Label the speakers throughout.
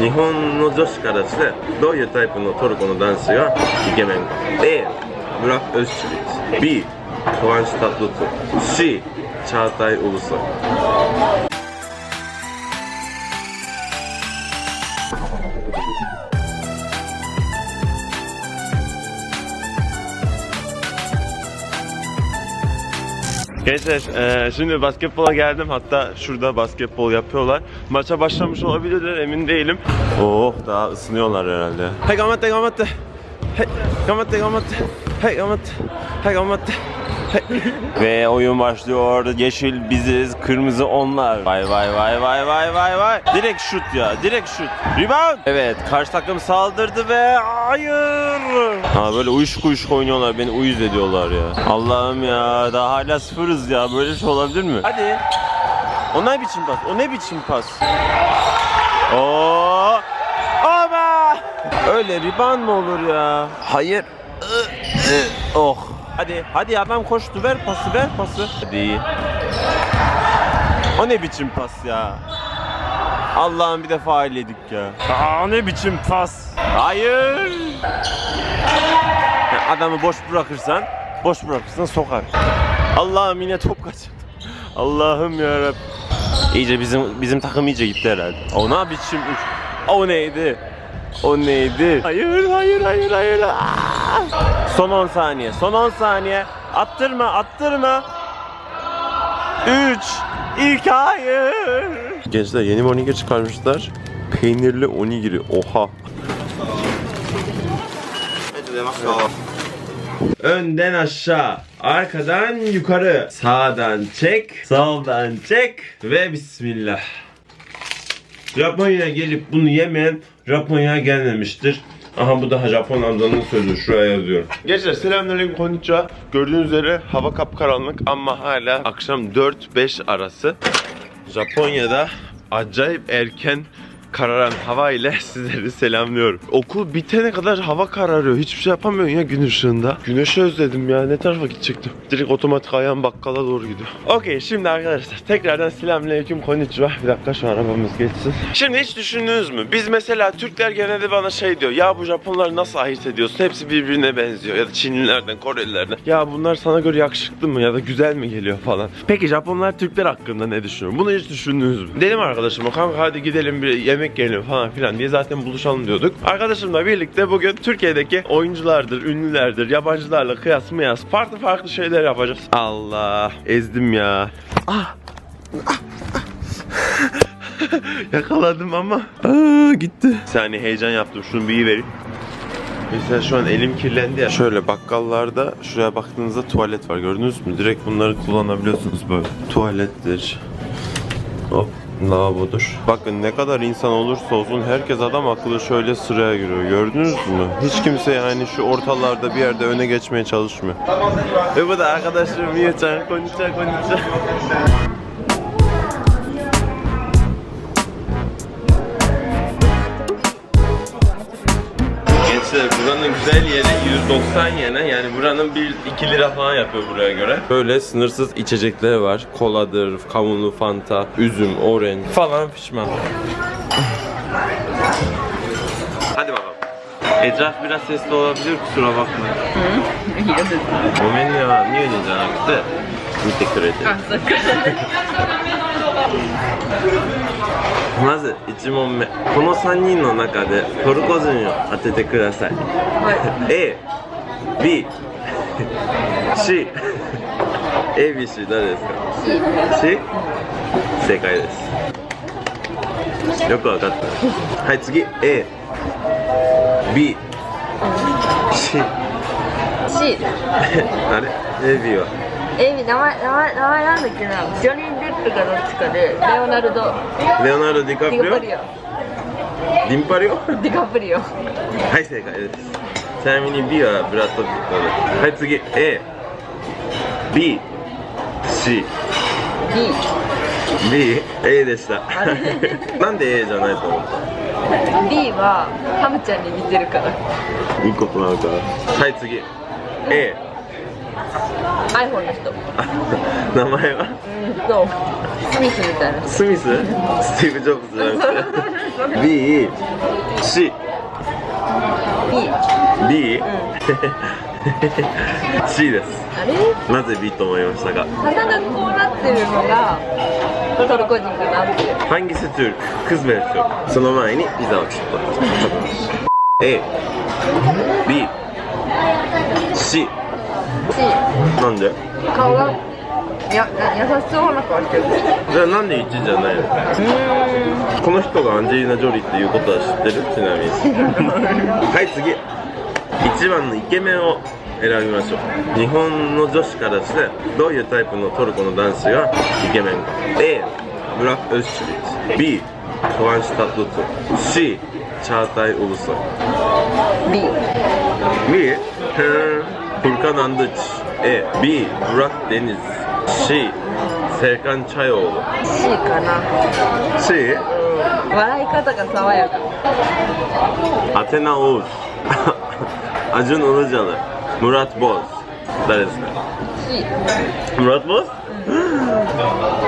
Speaker 1: 日本の女子からしてどういうタイプのトルコの男子がイケメンか？A ブラック・ウッシュリッチ B トワンシュタトゥト C チャータイ・オブソ。イ Gençler eee, şimdi basketbola geldim hatta şurada basketbol yapıyorlar. Maça başlamış olabilirler emin değilim. Oh daha ısınıyorlar herhalde. Hey gamate gamate. Hey gamate gamate. Hey gamate. Hey gamate. Ve oyun başlıyor. Yeşil biziz, kırmızı onlar. Vay vay vay vay vay vay vay. Direkt şut ya, direkt şut. Rebound. Evet, karşı takım saldırdı ve hayır. Ha böyle uyuşuk uyuşuk oynuyorlar, beni uyuz ediyorlar ya. Allah'ım ya, daha hala sıfırız ya. Böyle şey olabilir mi? Hadi. O ne biçim pas? O ne biçim pas? Oo! Ama! Öyle rebound mı olur ya? Hayır. Oh. Hadi, hadi adam koştu. Ver pası, ver pası. Hadi. O ne biçim pas ya? Allah'ım bir defa faal yedik ya. Aa ne biçim pas? Hayır. Adamı boş bırakırsan, boş bırakırsan sokar. Allah'ım yine top kaçırdı. Allah'ım ya İyice bizim bizim takım iyice gitti herhalde. O ne biçim? O neydi? O neydi? Hayır, hayır, hayır, hayır. Aa! Son 10 saniye, son 10 saniye. Attırma, attırma. 3, 2, hayır. Gençler yeni bir onigiri çıkarmışlar. Peynirli onigiri. Oha. Önden aşağı, arkadan yukarı, sağdan çek, soldan çek ve bismillah. Japonya'ya gelip bunu yemeyen Japonya'ya gelmemiştir. Aha bu da Japon amcanın sözü. Şuraya yazıyorum. Gençler selamünaleyküm konnichiwa. Gördüğünüz üzere hava kapkaranlık ama hala akşam 4-5 arası. Japonya'da acayip erken kararan hava ile sizleri selamlıyorum. Okul bitene kadar hava kararıyor. Hiçbir şey yapamıyorsun ya gün ışığında. Güneşi özledim ya. Ne tarafa gidecektim? Direkt otomatik ayağım bakkala doğru gidiyor. Okey şimdi arkadaşlar tekrardan selamünaleyküm konnichiwa. Bir dakika şu arabamız geçsin. Şimdi hiç düşündünüz mü? Biz mesela Türkler genelde bana şey diyor. Ya bu Japonları nasıl ayırt ediyorsun? Hepsi birbirine benziyor. Ya da Çinlilerden, Korelilerden. Ya bunlar sana göre yakışıklı mı ya da güzel mi geliyor falan. Peki Japonlar Türkler hakkında ne düşünüyor? Bunu hiç düşündünüz mü? Dedim arkadaşıma kanka hadi gidelim bir yemek yiyelim falan filan diye zaten buluşalım diyorduk. Arkadaşımla birlikte bugün Türkiye'deki oyunculardır, ünlülerdir, yabancılarla kıyas mıyas farklı farklı şeyler yapacağız. Allah ezdim ya. Ah. Yakaladım ama. Aa, gitti. Saniye heyecan yaptım. Şunu bir iyi vereyim. Mesela şu an elim kirlendi ya. Şöyle bakkallarda şuraya baktığınızda tuvalet var. Gördünüz mü? Direkt bunları kullanabiliyorsunuz böyle. Tuvalettir. Hop lavabodur. Bakın ne kadar insan olursa olsun herkes adam akıllı şöyle sıraya giriyor. Gördünüz mü? Hiç kimse yani şu ortalarda bir yerde öne geçmeye çalışmıyor. Ve bu da arkadaşım Miyachan. Konnichiwa, konnichiwa. 90 yene yani buranın 1 2 lira falan yapıyor buraya göre. Böyle sınırsız içecekler var. Koladır, kavunlu fanta, üzüm, orange falan pişman. Hadi bakalım. Etraf biraz sesli olabilir kusura bakma. Yazık. Romanya, niye
Speaker 2: öyle canım? Teşekkür ederim.
Speaker 1: まず1問目。この3人の中でトルコ人を当ててください。
Speaker 2: は
Speaker 1: A B C A B C 誰ですか？C 正解です。よくわかった。はい次。A B C
Speaker 2: い C
Speaker 1: あれ？A B は？
Speaker 2: え名前名前名前なんだっけな？ジョニー・デップかどっちかでレオナルド・
Speaker 1: レオナルド・ディカプリオ？
Speaker 2: ディ
Speaker 1: ンパリオ？
Speaker 2: ディカプリオ。
Speaker 1: はい正解です。ちなみに B はブラッド・ピットで。すはい次。A B C
Speaker 2: B
Speaker 1: B A でした。なんで A じゃないと思った
Speaker 2: ？B はハムちゃんに似てるから。
Speaker 1: いいことなのかな？はい次。A
Speaker 2: iPhone の人。
Speaker 1: 名前は？
Speaker 2: う。んとスミスみたいな。
Speaker 1: スミススティーブ・ジョブズじゃなくて。B C
Speaker 2: B
Speaker 1: B、C です。
Speaker 2: あれ？
Speaker 1: なぜ B と思いましたか？
Speaker 2: 鼻がこうなってるのがトルコ人かなって。いう
Speaker 1: Hangisi Türk? Kız mı erkek? その前にピザをちょっと A B C
Speaker 2: し
Speaker 1: なんで？
Speaker 2: 顔がやや優しそうな顔してる。
Speaker 1: じゃあなんで1じゃないの？
Speaker 2: う
Speaker 1: この人がアンジェリーナ・ジョリーっていうことは知ってる？ちなみに。はい次。1番のイケメンを選びましょう。日本の女子からしてどういうタイプのトルコの男子がイケメンか。A ブラック・ウッシュビッチ B コワンシュタッドツ C チャータイ・オブソイ。
Speaker 2: ん B
Speaker 1: B フルカナンドチ。A B ブラック・デニズ C セカン・チャヨー
Speaker 2: C かな。
Speaker 1: C
Speaker 2: 笑い方が爽やか。
Speaker 1: アテナ・オーズアジュン・オルジャナムラット・ボーズ誰ですか
Speaker 2: ？C
Speaker 1: ムラット・ボーズ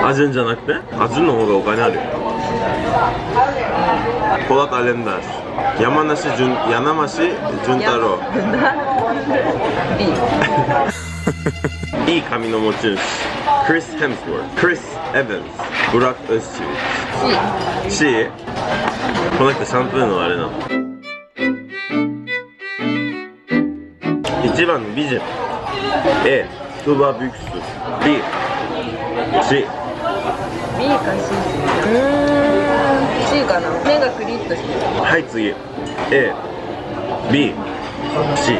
Speaker 1: アジュンじゃなくて？アジュンの方がお金あるよ。ポラタ・レンダース山梨純柳梨純太郎。
Speaker 2: B
Speaker 1: いい髪の持ち主。クリス・ヘムスウォーククリス・エヴァンスブラック・ウッシュ
Speaker 2: C
Speaker 1: C この人シャンプーのあれなの。1番の美人 A スーバービュクス B C
Speaker 2: B か C うーん。C かな。目がクリッとしてる。
Speaker 1: はい次。A B C